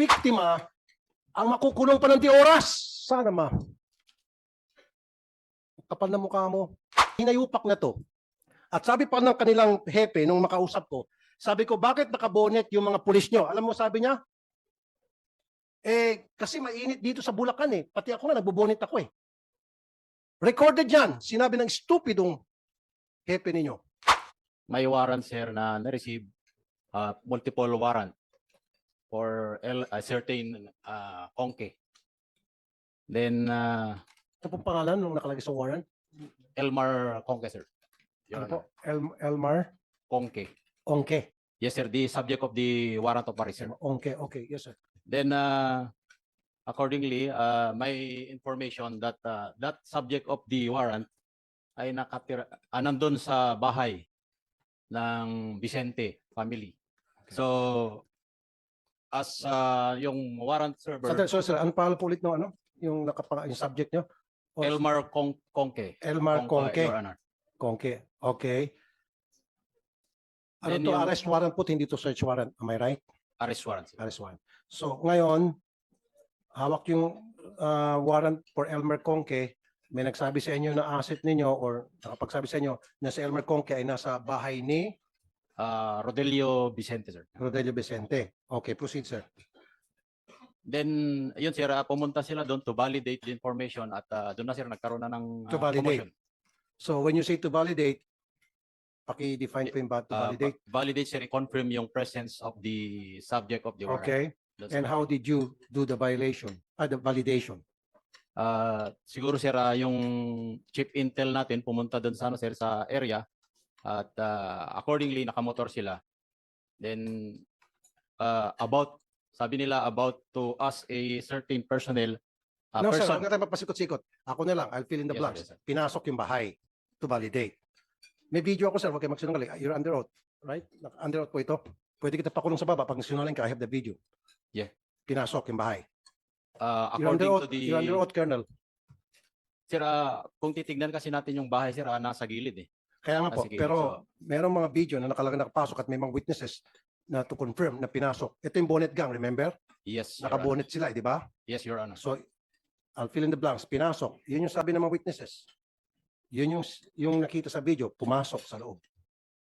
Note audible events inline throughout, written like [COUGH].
biktima ang makukulong pa ng di oras. Sana ma. Kapal na mukha mo. Hinayupak na to. At sabi pa ng kanilang hepe nung makausap ko, sabi ko, bakit nakabonet yung mga pulis nyo? Alam mo sabi niya? Eh, kasi mainit dito sa Bulacan eh. Pati ako nga, nagbobonet ako eh. Recorded yan. Sinabi ng stupidong hepe ninyo. may warrant sir na na-receive uh, multiple warrant for L, a certain uh, Conke. Then uh, Ito pong pangalan nung nakalagay sa warrant. Elmar Conke sir. Your Ano po? Honor. El- Elmar Conke. Onke. Yes sir, the subject of the warrant of arrest sir. Onke. Okay. Yes, sir. Then uh, accordingly, uh, may information that uh, that subject of the warrant ay nakatira ah, nandun sa bahay ng Vicente family. So as uh, yung warrant server Sandali, so, sir, ano pangalan po ulit ng ano? Yung, nakapang, yung subject nyo? O- Elmar Con Conke. Elmar Conke. Your Honor. Okay. Ano Then to yung- arrest warrant po, hindi to search warrant. Am I right? Arrest warrant. sir. Arrest warrant. So, ngayon, hawak yung ah, warrant for Elmer Conke. May nagsabi sa inyo na asset ninyo or nakapagsabi sa inyo na si Elmer Conke ay nasa bahay ni Uh, Rodelio Vicente, sir. Rodelio Vicente. Okay, proceed, sir. Then, yun sir, uh, pumunta sila doon to validate the information at uh, doon na sir nagkaroon na ng To uh, validate. commotion. So, when you say to validate, paki-define po yung ba- to Uh, validate. va- validate sir, confirm yung presence of the subject of the warrant. Okay. That's And how did you do the violation? Ah, the validation? Ah, siguro sir, ah, yung chief intel natin pumunta doon sa ano sir sa area at ah, accordingly nakamotor sila. Then ah, about sabi nila about to us a certain personnel ah, No, sir, person. huwag na tayo magpasikot-sikot. Ako na lang, I'll fill in the Yes, sir, blanks. yes, sir. Pinasok yung bahay to validate. May video ako, sir. Huwag kayo magsinungaling. You're under oath, right? Naka- Under oath po ito. Pwede kita pakulong sa baba pag sinungaling ka. I have the video. Yeah. Pinasok yung bahay. Ah, You're under according oath, to the you're under oath, Colonel. sir, ah, kung titignan kasi natin yung bahay sir, ah, nasa gilid eh. Kaya nga Ah, po. sige. Pero merong mga video na nakalagay nakapasok at may mga witnesses na to confirm na pinasok. Ito yung bonnet gang, remember? Yes, Your Honor. Nakabonet sila, eh, di ba? Yes, Your Honor. So, I'll fill in the blanks. Pinasok. Yun yung sabi ng mga witnesses. Yun yung, yung nakita sa video, pumasok sa loob.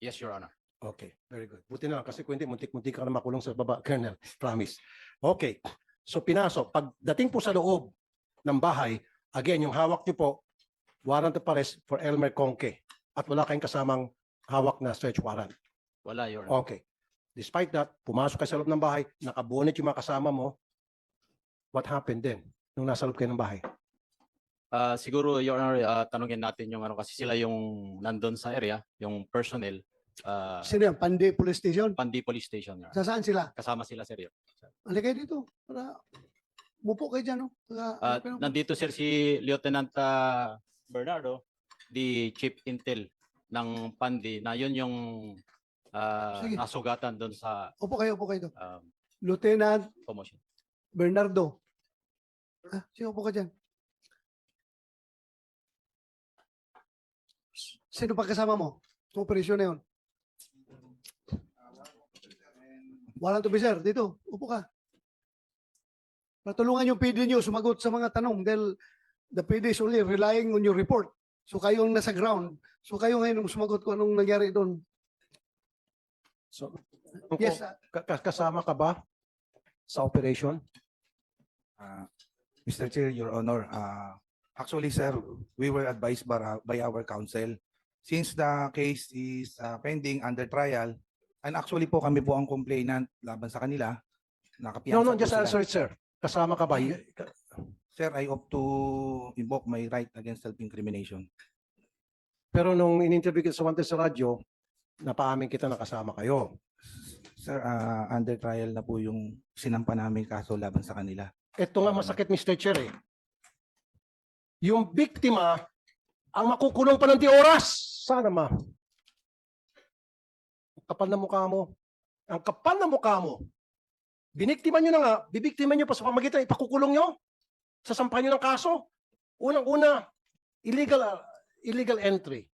Yes, Your Honor. Okay, very good. Buti na lang kasi kung hindi, muntik-muntik ka na makulong sa baba, [LAUGHS] Colonel. Promise. Okay. So pinasok. Pagdating po sa loob ng bahay, again, yung hawak niyo po, warrant of arrest for Elmer Conke. At wala kayong kasamang hawak na search warrant. Wala, Your Honor. Okay. Despite that, pumasok ka sa loob ng bahay, nakabonet yung mga kasama mo. What happened then? Nung nasa loob kayo ng bahay? Ah, siguro, Your Honor, ah, tanungin natin yung ano kasi sila yung nandun sa area, yung personnel, ah, Sino yan? Pandi Police Station? Pandi Police Station. Your Honor. Sa saan sila? Kasama sila sir. Your- Halika kayo dito. Para mupo kayo dyan. No? Para, Ah, nandito sir si Lieutenant ah, Bernardo, the Chief Intel ng Pandi, na yun yung ah, Sige. nasugatan doon sa upo kayo, upo kayo. um, Lieutenant commotion. Bernardo. Ah, sino upo ka dyan? Sino pa kasama mo? Sa operasyon na yun? Walang officer, dito. Upo ka. Patulungan yung PD nyo sumagot sa mga tanong dahil the PD is only relying on your report. So kayo ang nasa ground. So kayo ngayon ang sumagot kung anong nangyari doon. So, Yes, ah, kasama ka ba sa operation? Uh, Mr. Chair, Your Honor, uh, actually, sir, we were advised by, by our counsel. Since the case is uh, pending under trial, and actually po kami po ang complainant laban sa kanila, nakapiyansa No, no, po just sila. answer it, sir. Kasama ka ba? Sir, I opt to invoke my right against self-incrimination. Pero nung in-interview kita sa Wanted sa radyo, napaamin kita na kasama kayo. Sir, uh, under trial na po yung sinampa namin kaso laban sa kanila. Ito nga masakit, Mr. Chair eh. Yung biktima, ang makukulong pa ng di oras. Sana ma. Ang kapal na mukha mo. Ang kapal na mukha mo. Biniktima nyo na nga, bibiktima nyo pa sa pamagitan, ipakukulong nyo. Sasampahan nyo ng kaso. Unang-una, illegal ah, illegal entry.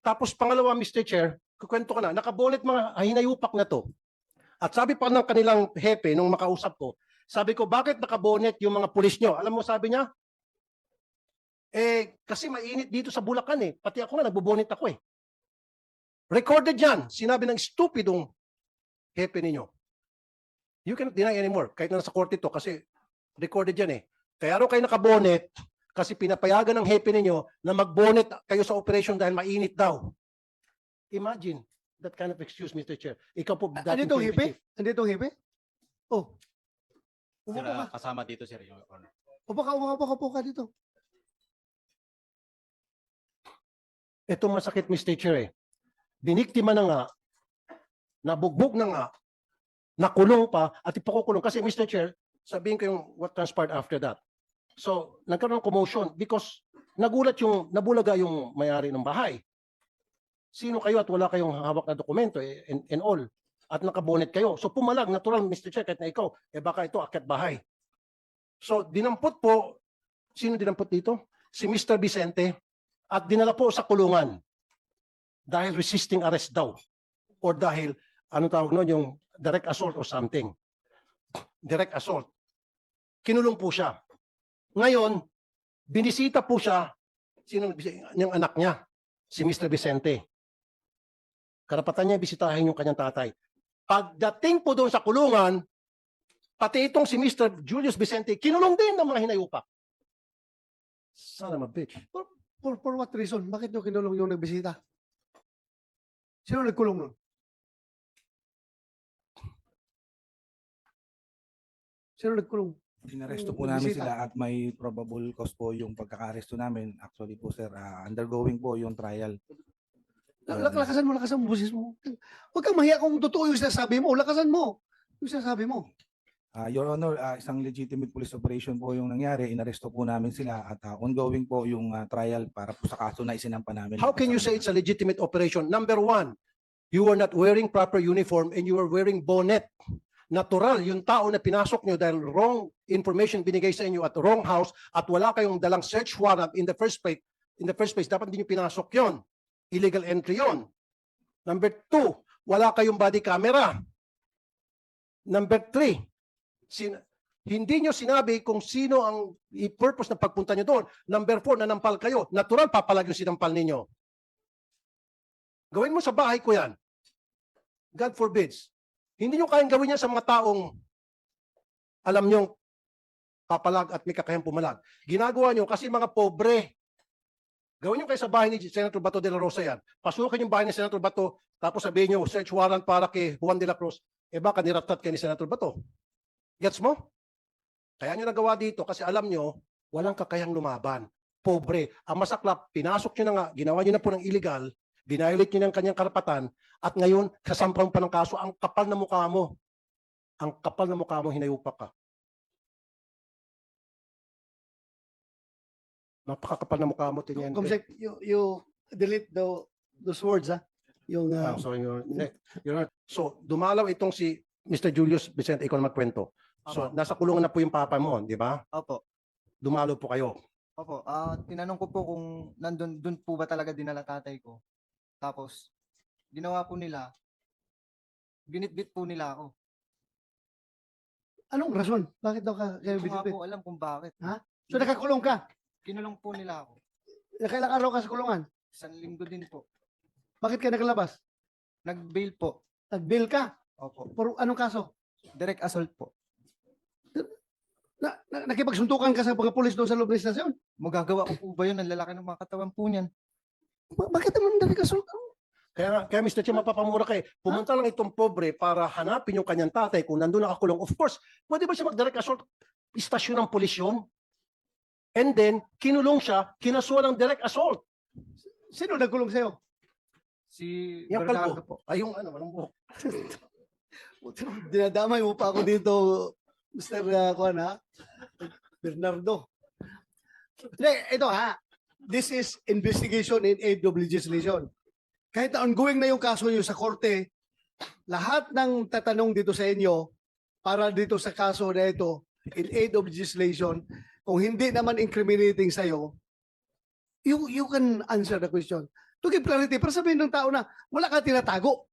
Tapos pangalawa, Mr. Chair, kukwento ka na, nakabonet mga hinayupak na to. At sabi pa ng kanilang hepe nung makausap ko, sabi ko, bakit nakabonet yung mga pulis nyo? Alam mo sabi niya? Eh, kasi mainit dito sa Bulacan eh. Pati ako nga, nagbobonet ako eh. Recorded yan. Sinabi ng stupidong hepe ninyo. You cannot deny anymore. Kahit na nasa korte to kasi recorded yan eh. Kaya raw kayo nakabonet kasi pinapayagan ng hepe ninyo na magbonet kayo sa operation dahil mainit daw. Imagine that kind of excuse, Mr. Chair. Ikaw po, dating Andito ang hipe? chief. Andito ang hipe? Oh. Upo Sir, ka. ah, kasama dito, sir, Your Honor. Upo ka, upo ka, upo ka dito. Ito masakit, Mr. Chair eh. Biniktima na nga, nabugbog na nga, nakulong pa, at ipakukulong. Kasi Mr. Chair, sabihin ko yung what transpired after that. So, nagkaroon ng commotion because nagulat yung, nabulaga yung may-ari ng bahay. Sino kayo at wala kayong hawak na dokumento eh, and, and all. At nakabonet kayo. So pumalag, natural Mr. Chair, kahit na ikaw, eh baka ito akyat bahay. So dinampot po, sino dinampot dito? Si Mr. Vicente at dinala po sa kulungan dahil resisting arrest daw or dahil ano tawag noon yung direct assault or something. Direct assault. Kinulong po siya. Ngayon, binisita po siya sino yung anak niya, si Mr. Vicente. Karapatan niya bisitahin yung kanyang tatay. Pagdating po doon sa kulungan, pati itong si Mr. Julius Vicente, kinulong din ng mga hinayupak. Son of a bitch. For, for what reason? Bakit nyo kinulong yung nagbisita? Sino nagkulong nun? Sino nagkulong? Inaresto po namin bisita. sila at may probable cause po yung pagkakaresto namin. Actually po sir, ah, undergoing po yung trial. Lak- lak- Lakasan mo, lakasan mo, busis mo. Huwag kang mahiya kung totoo yung sinasabi mo. Lakasan mo. Yung sinasabi mo. Ah, Your Honor, ah, isang legitimate police operation po yung nangyari. Inaresto po namin sila at ah, ongoing po yung ah, trial para po sa kaso na isinampa namin. How can you say it's a legitimate operation? Number one, you were not wearing proper uniform and you were wearing bonnet. Natural, yung tao na pinasok nyo dahil wrong information binigay sa inyo at wrong house at wala kayong dalang search warrant in the first place, in the first place, dapat hindi nyo pinasok yon. Illegal entry yon. Number two, wala kayong body camera. Number three, sin hindi nyo sinabi kung sino ang i-purpose ng pagpunta nyo doon. Number four, nanampal kayo. Natural, papalag yung sinampal ninyo. Gawin mo sa bahay ko yan. God forbids. Hindi nyo kayang gawin yan sa mga taong alam nyo papalag at may kakayang pumalag. Ginagawa nyo kasi mga pobre. Gawin nyo kayo sa bahay ni Senator Bato de la Rosa yan. Pasukin yung bahay ni Senator Bato, tapos sabihin nyo, search warrant para kay Juan de la Cruz. Eh baka niratat kayo ni Senator Bato. Gets mo? Kaya nyo nagawa dito kasi alam nyo, walang kakayang lumaban. Pobre. Ang masaklap, pinasok nyo na nga, ginawa nyo na po ng illegal, binayolate nyo ng kanyang karapatan, at ngayon, kasampahan pa ng kaso, ang kapal na mukha mo. Ang kapal na mukha mo, hinayupak ka. Napakakapal na mukha mo, Tiniente. Comsec, you, you delete the, those words, ha? Yung, Ah, uh, sorry, Your. Your. So, dumalaw itong si Mr. Julius Vicente, ikaw na magkwento. So, Opo. nasa kulungan na po yung papa mo, di ba? Opo. Dumalaw po kayo. Opo. Ah, tinanong ko po kung nandun dun po ba talaga dinala tatay ko. Tapos ginawa po nila binitbit po nila ako. anong rason? Bakit daw ka kayo Hindi ko nga binibit? po alam kung bakit. Ha? So nakakulong ka? Kinulong po nila ako. Kailang araw ka sa kulungan? Isang linggo din po. Bakit ka nakalabas? Nag-bail po. Nag-bail ka? Opo. Por anong kaso? Direct assault po. Na, na, nakipagsuntukan ka sa mga pulis doon sa loob ng istasyon? Magagawa ko po ba yun? Ang lalaki ng mga katawan po niyan. Ba- bakit naman dali ka sul- Kaya, nga- kaya Mr. Chair, mapapamura kayo. Pumunta lang itong pobre para hanapin yung kanyang tatay kung nandun nakakulong. Of course, pwede ba siya mag-direct assault? Istasyon ng pulis yun. And then, kinulong siya, kinasuhan ng direct assault. Sino nagkulong sa'yo? Si Yung Bernardo kalbo. po. Ay, yung ano, walang buhok. [LAUGHS] Dinadamay mo pa ako dito, Mr. Uh, Juan, ha? Bernardo. Hindi, ito ha. This is investigation in aid of legislation. Kahit na ongoing na yung kaso nyo sa korte, lahat ng tatanong dito sa inyo para dito sa kaso na ito in aid of legislation, kung hindi naman incriminating sa'yo, you, you can answer the question. To give clarity, para sabihin ng tao na wala ka tinatago.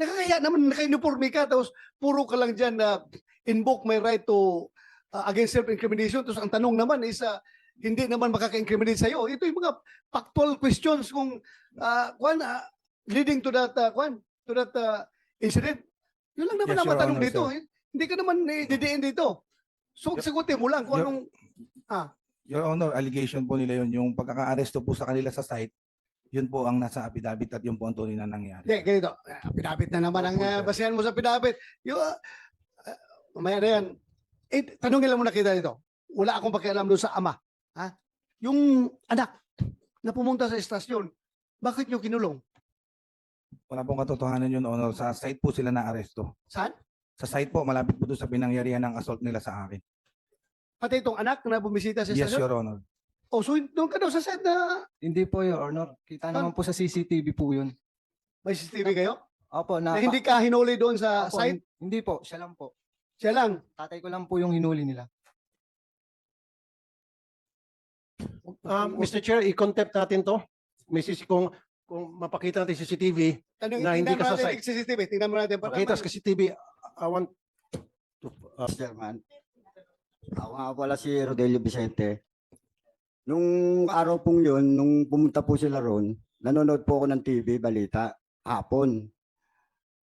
Nakakaya naman naka-uniforme ka tapos puro ka lang dyan na invoke my right to uh, against self-incrimination. Tapos ang tanong naman is uh, hindi naman makaka-incriminate sa'yo. Ito yung mga factual questions kung uh, kwan, uh, leading to that uh, kwan, to that uh, incident. Yun lang naman Yes, ang matanong Honor, dito. sir. eh. Hindi ka naman didiin dito. So, sagutin mo lang kung Your- anong Your Honor, allegation po nila yun, yung pagkaka-aresto po sa kanila sa site, yun po ang nasa affidavit at yun po ang tunay na nangyari. Hindi, ganito. Ah, Pinapit na naman ang uh, sir. basihan mo sa pinapit. Yung, uh, uh, mamaya na yan. Eh, tanongin lang muna kita dito. Wala akong pakialam doon sa ama. Ha? Yung anak na pumunta sa estasyon, bakit nyo kinulong? Wala pong katotohanan yun, Honor. Sa site po sila na-aresto. Saan? Sa site po, malapit po doon sa pinangyarihan ng assault nila sa akin. Pati itong anak na bumisita sa Yes, estasyon? Your Honor. Oh, so doon ka daw sa set na Hindi po, Your Honor. Kita naman po sa CCTV po yun. may CCTV kayo? Opo, na, Na hindi ka hinuli doon sa Opo, site? hin- hindi po, siya lang po. Siya lang. Tatay ko lang po yung hinuli nila. Ah, Mr. Chair, i-contempt natin to. May sisi kung kung mapakita natin CCTV, Tanong, Na hindi tingnan ka mo sa natin yung CCTV. Tingnan mo natin. para ma- sa CCTV, I want to, ah, Chairman. Ako nga pala si Rodelio Vicente. Nung araw pong yun, nung pumunta po sila ron, nanonood po ako ng TV, balita, hapon.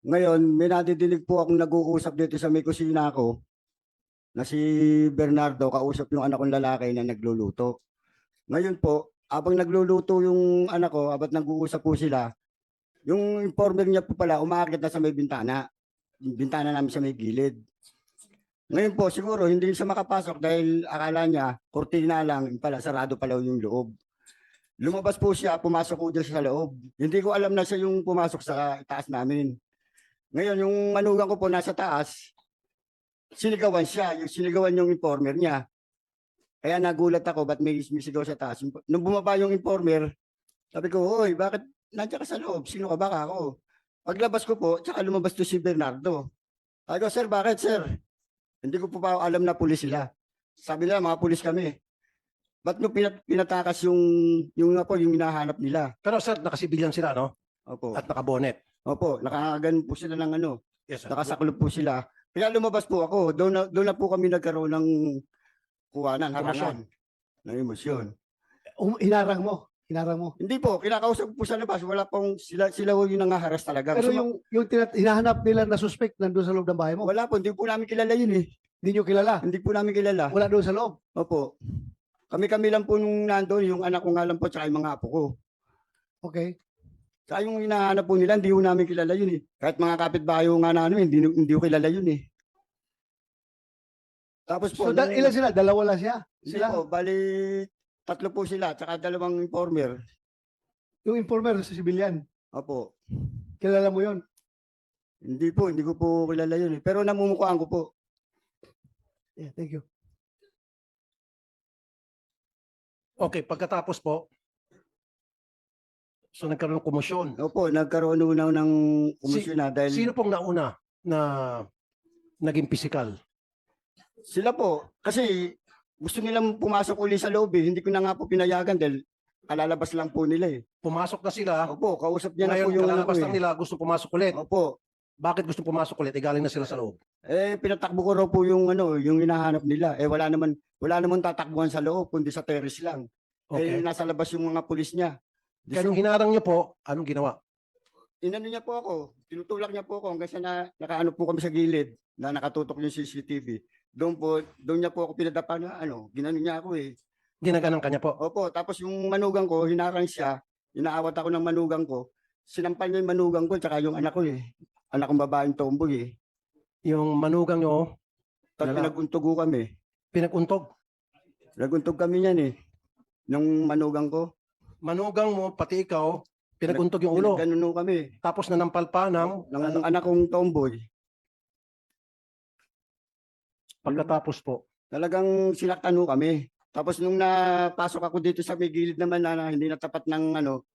Ngayon, may nadidinig po akong nag-uusap dito sa may kusina ko na si Bernardo, kausap yung anak kong lalaki na nagluluto. Ngayon po, abang nagluluto yung anak ko, abat nag-uusap po sila, yung informer niya po pala, umakit na sa may bintana. Yung bintana namin sa may gilid. Ngayon po, siguro hindi siya makapasok dahil akala niya, kurtina lang, pala, sarado pala yung loob. Lumabas po siya, pumasok po dyan sa loob. Hindi ko alam na siya yung pumasok sa taas namin. Ngayon, yung manugang ko po nasa taas, sinigawan siya, yung sinigawan yung informer niya. Kaya nagulat ako, ba't may sumisigaw sa taas? Nung bumaba yung informer, sabi ko, Hoy, bakit nandiyan ka sa loob? Sino ka ba ka ako? Paglabas ko po, tsaka lumabas to si Bernardo. Sabi ko, sir, bakit sir? Hindi ko po pa alam na pulis sila. Sabi nila, mga pulis kami. Ba't nyo pinat- pinatakas yung, yung nga po, yung hinahanap nila? pero sir, nakasibilyan sila, no? Opo. At nakabonet. Opo, nakakagan po sila ng ano, Yes, sir. nakasaklop po sila. Kaya lumabas po ako. Doon na, doon na po kami nagkaroon ng kuwanan, harangan, ng emosyon. Um, hinarang mo. Hinarang mo. Hindi po, kinakausap po sa labas. Wala pong, sila, sila po yung nangaharas talaga. Pero Suma- yung, yung tinat- hinahanap nila na suspect nandun sa loob ng bahay mo, Wala po, hindi po namin kilala yun eh. hindi nyo kilala. Hindi po namin kilala. Wala doon sa loob. Opo. Kami-kami lang po nung nandoon, yung anak ko nga lang po, tsaka yung mga apo ko. Okay. Saka yung hinahanap po nila, hindi ko namin kilala yun eh. Kahit mga kapitbahay ko nga namin, hindi, hindi ko kilala yun eh. Tapos po, So, da- nung- ilan sila? Dalawa lang siya. hindi Sila, po, bali, tatlo po sila, tsaka dalawang informer. yung informer sa civilian. Opo. Kilala mo yon. Hindi po, hindi ko po kilala yun eh. Pero namumukhaan ko po. Yeah, thank you. Okay, pagkatapos po, so nagkaroon ng komosyon. Opo, nagkaroon una ng komisyon na dahil Sino pong nauna na naging physical? Sila po, kasi gusto nilang pumasok uli sa loob eh. Hindi ko na nga po pinayagan dahil kalalabas lang po nila eh. Pumasok na sila, Opo, kausap niya na ngayon po yung ano kalalabas ko lang eh. nila, gusto pumasok ulit. Opo, Bakit gusto pumasok ulit? Eh, galing na sila sa loob. eh pinatakbo ko raw po yung ano, yung hinahanap nila. Eh wala naman wala naman tatakbuhan sa loob kundi sa terrace lang. Okay. Eh nasa labas yung mga pulis niya. Kaya nung hinarang niyo po, anong ginawa? inano niya po ako, tinutulak niya po ako hanggang sa na, nakaano po kami sa gilid na nakatutok yung CCTV. Doon po, doon niya po ako pinadapa na ano, ginano niya ako eh. Ginaganan kanya po. Opo, tapos yung manugang ko, hinarang siya, inaawat ako ng manugang ko, sinampal niya yung manugang ko, tsaka yung anak ko eh. Anak kong babaeng tomboy eh. Yung manugang niyo, Tapos Lala- pinaguntog ko kami. pinaguntog. Naguntog kami niyan eh. Nung manugang ko. Manugang mo, pati ikaw, pinaguntog yung ulo. Ganun kami. Tapos nanampal pa ng, Ng anak kong tomboy. Pagkatapos po. Talagang sinaktan ho kami. Tapos nung napasok ako dito sa may gilid naman na, na hindi natapat ng ano,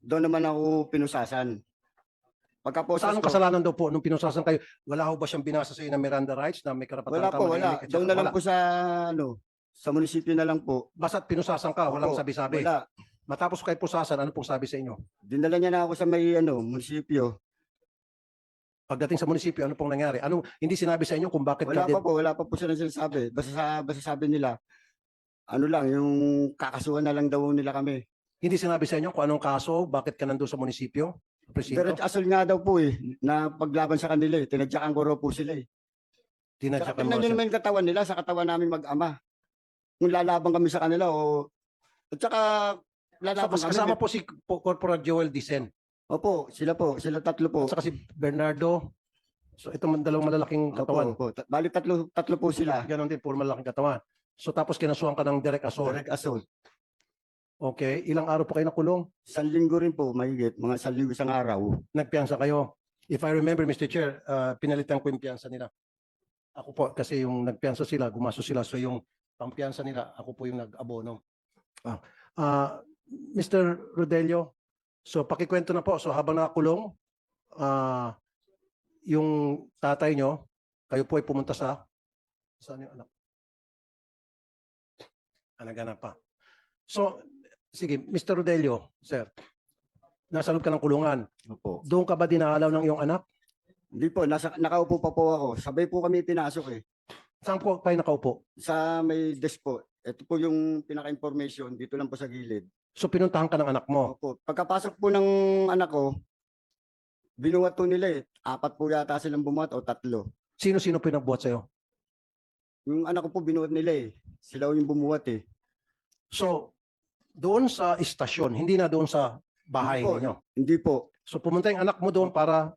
doon naman ako pinusasan. Pagkaposas Saan ang kasalanan daw po nung pinusasan kayo? Wala ho ba siyang binasa sa iyo ng Miranda rights na may karapatan wala ka po, manahimik wala. saka Doon na lang wala? po sa ano, sa munisipyo na lang po. Basta't pinusasan ka, walang Opo, sabi-sabi. Wala. Matapos kayo pusasan, ano pong sabi sa inyo? Dinala niya na ako sa may ano, munisipyo. Pagdating sa munisipyo, ano pong nangyari? Ano, hindi sinabi sa inyo kung bakit Wala pa po, wala pa po sila sinasabi. Basta, sa, basta sabi nila, ano lang, yung kakasuhan na lang daw nila kami. Hindi sinabi sa inyo kung anong kaso, bakit ka nandun sa munisipyo? Presinto? Pero asol nga daw po eh, na paglaban sa kanila eh. Tinadyakan ko raw po sila eh. Tinadya Saka ka mo tingnan nyo siya. naman yung katawan nila sa katawan namin mag-ama. Kung lalaban kami sa kanila o... At saka lalaban Tapos kami. kasama po si po- Corporal Joel Dicen Opo, sila po, sila tatlo po. at saka si Bernardo. So ito man dalawang malalaking katawan. Opo, opo. Ta- Bali tatlo, tatlo po sila. Ganon din, puro malalaking katawan. So tapos kinasuhan ka ng direct assault. Direct assault. Okay, ilang araw po kayo nakulong? Isang linggo rin po, mahigit. Mga isang linggo isang araw. Nagpiyansa kayo. If I remember, Mr. Chair, uh, pinalitan ko yung piyansa nila. Ako po, kasi yung nagpiyansa sila, gumasto sila. So yung pampiyansa nila, ako po yung nag-abono. Ah, ah, Mr. Rodelio, so pakikwento na po. So habang nakakulong, ah, yung tatay nyo, kayo po ay pumunta sa, saan yung anak? Anagana pa. So, sige, Mr. Rodelio, sir, nasa loob ka ng kulungan. Opo. Doon ka ba dinalaw ng iyong anak? Hindi po, nasa, nakaupo pa po ako. Sabay po kami pinasok eh. Saan po kayo nakaupo? Sa may desk po. Ito po yung pinaka-information. Dito lang po sa gilid. So pinuntahan ka ng anak mo. Opo. Pagkapasok po ng anak ko, binuhat po nila eh. Apat po yata silang bumuhat o tatlo. Sino-sino pinagbuhat sa'yo? Yung anak ko po binuhat nila eh. Sila yung bumuhat eh. So, doon sa istasyon, hindi na doon sa bahay Hindi po. ninyo. Hindi po. So pumunta yung anak mo doon para,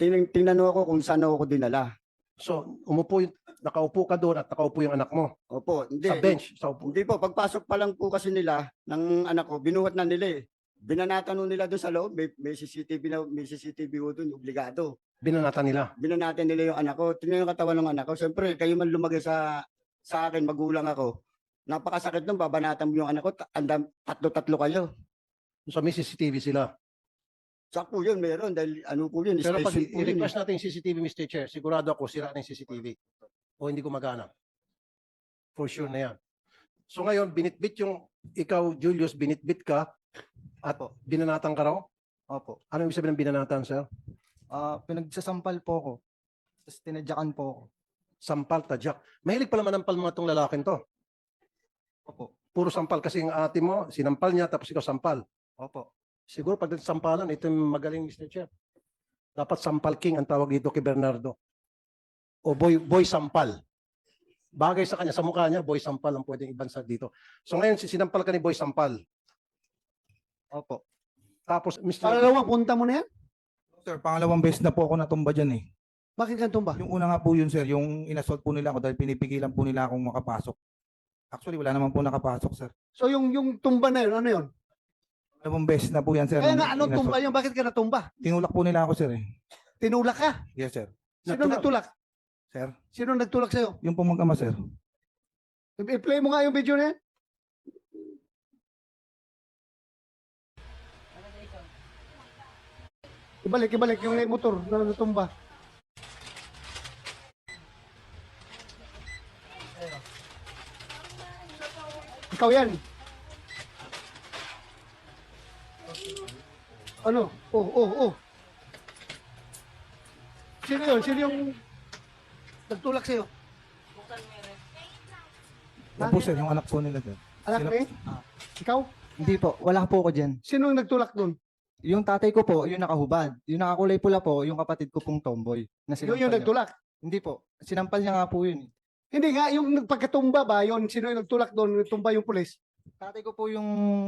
Tingnan, tingnan ako kung saan ako dinala. So umupo, yung, nakaupo ka doon at nakaupo yung anak mo Opo. Hindi. sa bench. Sa upo. Hindi po. Pagpasok pa lang po kasi nila ng anak ko, binuhat na nila eh. Binanatan nun nila doon sa loob. May, may CCTV na, may CCTV po doon. Obligado. Binanatan nila. binanatan nila yung anak ko. Tingnan yung katawan ng anak ko. Siyempre, kayo man lumagay sa sa akin, magulang ako. Napakasakit nung babanatan mo yung anak ko. ta- Andam, tatlo-tatlo kayo. So may CCTV sila. Sakpo yun, meron. Dahil ano po yun, Pero pag special po yun. eh. i-request natin yung CCTV, Mr. Chair, sigurado ako sira na yung CCTV. O hindi gumagana. For sure na yan. So ngayon, binitbit yung, ikaw, Julius, binitbit ka at binanatan ka raw? Opo. Ano ibig sabihin ng binanatan, sir? Ah, pinagsasampal po ako. Tapos tinadyakan po ako. Sampal, tadyak. Mahilig pala manampal mga tong lalaking to. Opo. Puro sampal kasi yung ate mo, sinampal niya, tapos ikaw sampal. Opo. Siguro pag sampalan, ito yung magaling, Mr. Chair. Dapat sampal king ang tawag dito kay Bernardo. O boy, boy sampal. Bagay sa kanya, sa mukha niya, boy sampal ang pwedeng ibansa dito. So ngayon, si- sinampal ka ni boy sampal. Opo. Tapos, Mr. Pangalawa, punta mo na yan? Sir, pangalawang beses na po ako natumba dyan eh. Bakit ka tumba? Yung una nga po yun, sir, yung inassault po nila ako dahil pinipigilan po nila akong makapasok. Actually, wala naman po nakapasok, sir. So yung yung tumba na yun, ano yun? Pangalawang beses na po yan, sir. Kaya nga, anong tumba yun? Bakit ka natumba? Tinulak po nila ako, sir eh. Tinulak ka? Yes, sir. Sino nagtulak? Sir, Sino nagtulak sa'yo? yung po mag-ama, sir. I-play mo nga yung video na yan. Ibalik, ibalik yung motor na natumba. Ikaw yan. Ano? Oh, oh, oh. Sino yun? Sino yung nagtulak sa'yo? Yan po, sir, yung anak po nila, sir. Anak Sino- ni? Ikaw? Hindi po. Wala po ako dyan. Sino yung nagtulak doon? Yung tatay ko po, yung nakahubad. Yung nakakulay pula po, yung kapatid ko pong tomboy. Na Yun sinampal yung niya. nagtulak. Hindi po. Sinampal niya nga po yun. eh. Hindi nga, yung nagpagkatumba ba, yun, sino yung nagtulak doon, tumba yung pulis? Tatay ko po yung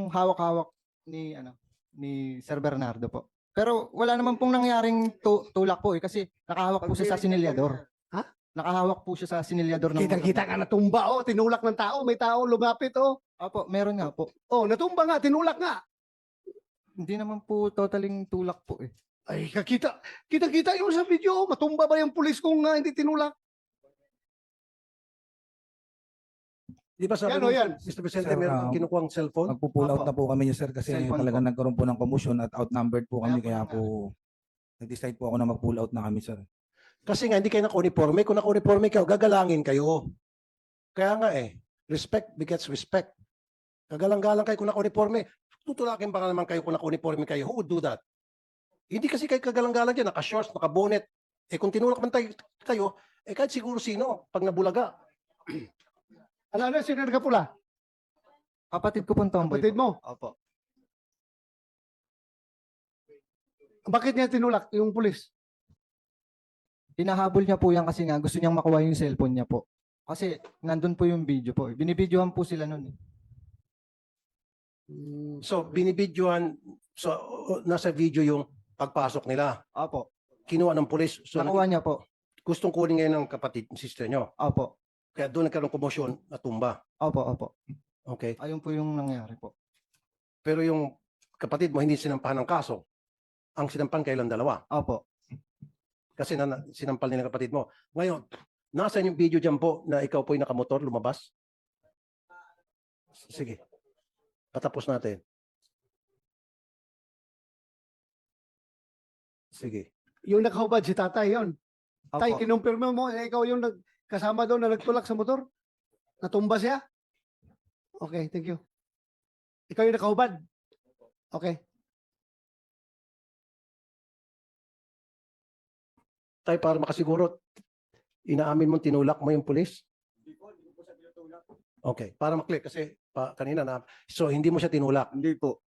hawak-hawak ni ano ni Sir Bernardo po. Pero wala naman pong nangyaring tu- tulak po eh kasi nakahawak po siya sa sinilyador. Ha? Nakahawak po siya sa sinilyador ng Kita-kita ka natumba, oh, tinulak ng tao, may tao lumapit, oh. Opo, meron nga po. Oh, natumba nga, tinulak nga. Hindi naman po totaling tulak po eh. Ay, kakita, kita-kita yung sa video, oh, matumba ba yung pulis kung ah, hindi tinulak? Di ba sabi Yan o yan. Mr. Presidente, Sir, meron ah, kang kinukuhang cellphone? Magpo-pull out na po kami niya, sir, kasi Cellphone talagang po. nagkaroon po ng commotion at outnumbered po kami, Kaya kaya po po, nag-decide po ako na mag-pull out na kami, sir. Kasi nga, hindi kayo naka-uniforme. Kung naka-uniforme kayo, gagalangin kayo. Kaya nga eh, respect begets respect. Gagalang-galang kayo kung naka-uniforme. Tutulakin ba naman kayo kung naka-uniforme kayo? Who would do that? Hindi kasi kayo kagalang-galang dyan, naka-shorts, naka-bonnet. Eh kung tinulak man tayo, kayo, eh kahit siguro sino, pag nabulaga, Ano, ano, sino nagkapula? Kapatid ko pong tomboy. Kapatid mo. po. Opo. Bakit niya tinulak yung pulis? Hinahabol niya po yan kasi nga gusto niyang makuha yung cellphone niya po. Kasi nandun po yung video po. eh. Binibidyohan po sila nun. eh. so binibidyohan, so nasa video yung pagpasok nila. Opo. Kinuha ng pulis. So Nakuha niya po. gustong kunin ngayon ng kapatid, sister nyo. Opo. Kaya doon nagkaroon ng komosyon, natumba. Opo, opo. Okay. Ayun po yung nangyari po. Pero yung kapatid mo hindi sinampahan ng kaso. Ang sinampahan kailan dalawa. Opo. Kasi na, sinampal nila ng kapatid mo. Ngayon, nasa yung video dyan po na ikaw po yung nakamotor, lumabas? Sige. Patapos natin. Sige. Yung nakahubad si tatay yon. Opo. Tay, kinumpirma mo, eh, ikaw yung nag, kasama daw na nagtulak sa motor? Natumba siya? Okay, thank you. Ikaw yung nakahubad? Okay. Tay, para makasiguro, inaamin mo tinulak mo yung pulis? Okay, para maklik kasi pa, kanina na. So, hindi mo siya tinulak. Hindi po.